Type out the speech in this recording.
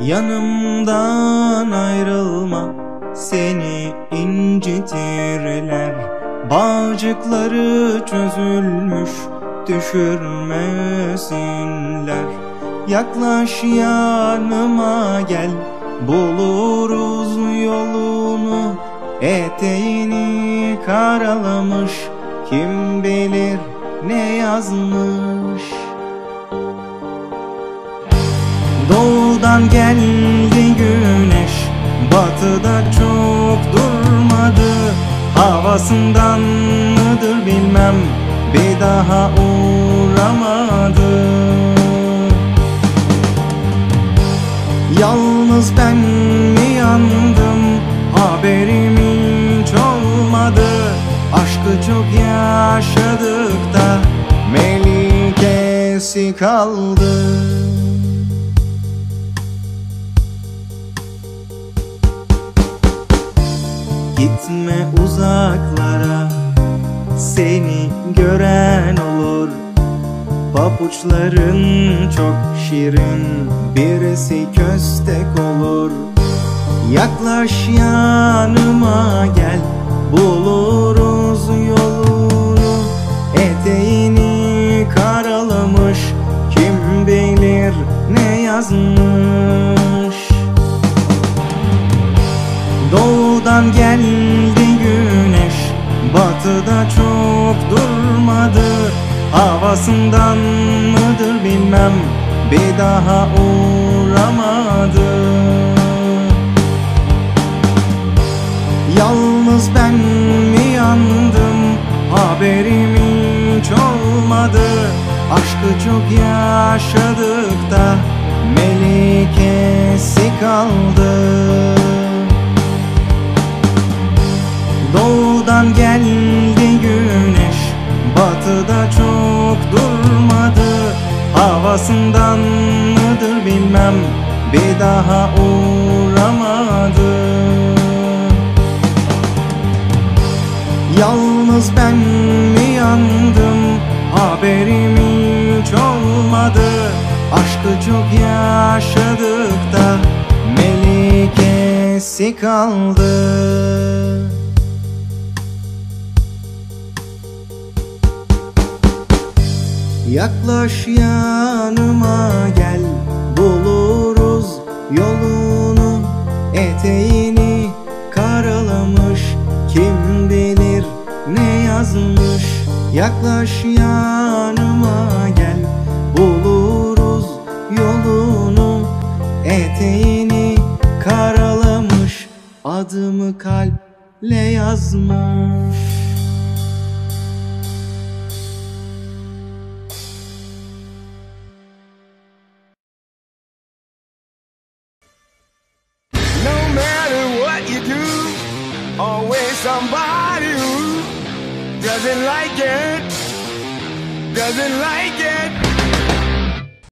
Yanımdan ayrılma seni incitirler. Bağcıkları çözülmüş düşürmesinler. Yaklaş yanıma gel buluruz yolunu. Eteğini karalamış kim bilir ne yazmış Doğudan geldi güneş Batıda çok durmadı. Havasından mıdır bilmem Bir daha uğramadı. Yalnız ben mi yandım Haberim hiç olmadı. Aşkı çok yaşadık da Melikesi kaldı Gitme uzaklara Seni gören olur. Papuçların çok şirin Birisi köstek olur. Yaklaş yanıma gel Buluruz yolunu Eteğini karalamış Kim bilir ne yazmış Doğudan geldi güneş Batıda çok durmadı. Havasından mıdır bilmem Bir daha uğramadı. Yalnız ben mi yandım Haberim hiç olmadı. Aşkı çok yaşadık da Melikesi kaldı Doğudan geldi güneş Batıda çok durmadı. Havasından mıdır bilmem Bir daha uğramadı. Yalnız ben mi yandım Haberim hiç olmadı. Aşkı çok yaşadık da Melikesi kaldı Yaklaş yanıma gel. Buluruz yolunu. Eteğini karalamış. Kim bilir ne yazmış? Yaklaş yanıma gel. Buluruz yolunu. Eteğini karalamış. Adımı kalple yazmış somebody who doesn't like it, doesn't like it.